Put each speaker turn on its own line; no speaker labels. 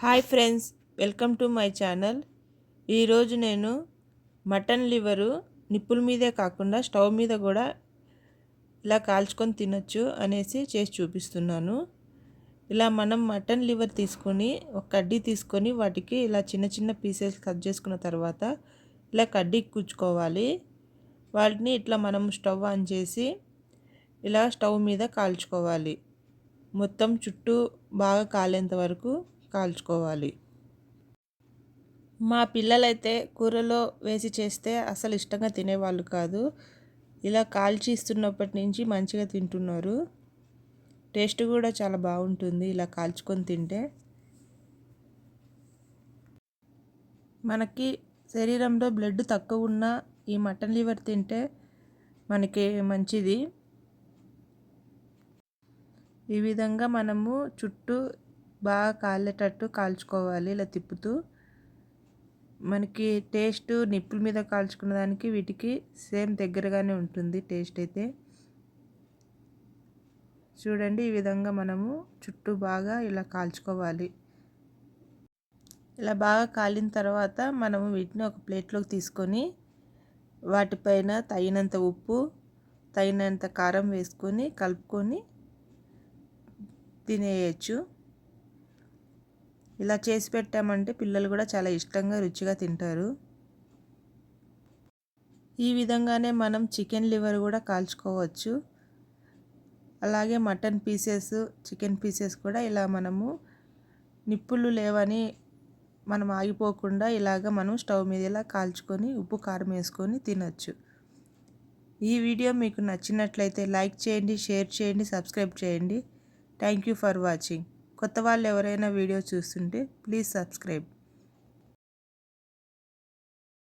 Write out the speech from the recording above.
Hi friends welcome to my channel. ఈరోజు నేను mutton liver నిప్పుల మీదే కాకుండా స్టవ్ మీద కూడా ఇలా కాల్చుకొని తినొచ్చు అనేసి చేసి చూపిస్తున్నాను. ఇలా మనం మటన్ లివర్ తీసుకొని ఒక కడ్డీ తీసుకొని వాటికి ఇలా చిన్న చిన్న పీసెస్ కట్ చేసుకున్న తర్వాత ఇలా కడ్డీ కూర్చుకోవాలి వాటిని ఇట్లా మనం స్టవ్ ఆన్ చేసి ఇలా స్టవ్ మీద కాల్చుకోవాలి. మొత్తం చుట్టూ బాగా కాలేంత వరకు కాల్చుకోవాలి. మా పిల్లలైతే కూరలో వేసి చేస్తే అసలు ఇష్టంగా తినేవాళ్ళు కాదు. ఇలా కాల్చి ఇస్తున్నప్పటి నుంచి మంచిగా తింటున్నారు. టేస్ట్ కూడా చాలా బాగుంటుంది ఇలా కాల్చుకొని తింటే. మనకి శరీరంలో బ్లడ్ తక్కువ ఉన్న ఈ మటన్ లివర్ తింటే మనకి మంచిది. ఈ విధంగా మనము చుట్టూ బాగా కాలేటట్టు కాల్చుకోవాలి ఇలా తిప్పుతూ. మనకి టేస్ట్ నిప్పుల మీద కాల్చుకున్న దానికి వీటికి సేమ్ దగ్గరగానే ఉంటుంది టేస్ట్ అయితే. చూడండి ఈ విధంగా మనము చుట్టూ బాగా ఇలా కాల్చుకోవాలి. ఇలా బాగా కాలిన తర్వాత మనము వీటిని ఒక ప్లేట్లోకి తీసుకొని వాటిపైన తగినంత ఉప్పు తగినంత కారం వేసుకొని కలుపుకొని తినేయచ్చు. ఇలా చేసి పెట్టామంటే పిల్లలు కూడా చాలా ఇష్టంగా రుచిగా తింటారు. ఈ విధంగానే మనం చికెన్ లివర్ కూడా కాల్చుకోవచ్చు. అలాగే మటన్ పీసెస్ చికెన్ పీసెస్ కూడా ఇలా మనము నిప్పులు లేవని మనం ఆగిపోకుండా ఇలాగ మనం స్టవ్ మీద ఇలా కాల్చుకొని ఉప్పు కారం వేసుకొని తినచ్చు. ఈ వీడియో మీకు నచ్చినట్లయితే లైక్ చేయండి షేర్ చేయండి సబ్స్క్రైబ్ చేయండి. Thank you for watching. కొత్త వాళ్ళు ఎవరైనా వీడియో చూస్తుంటే ప్లీజ్ సబ్స్క్రైబ్.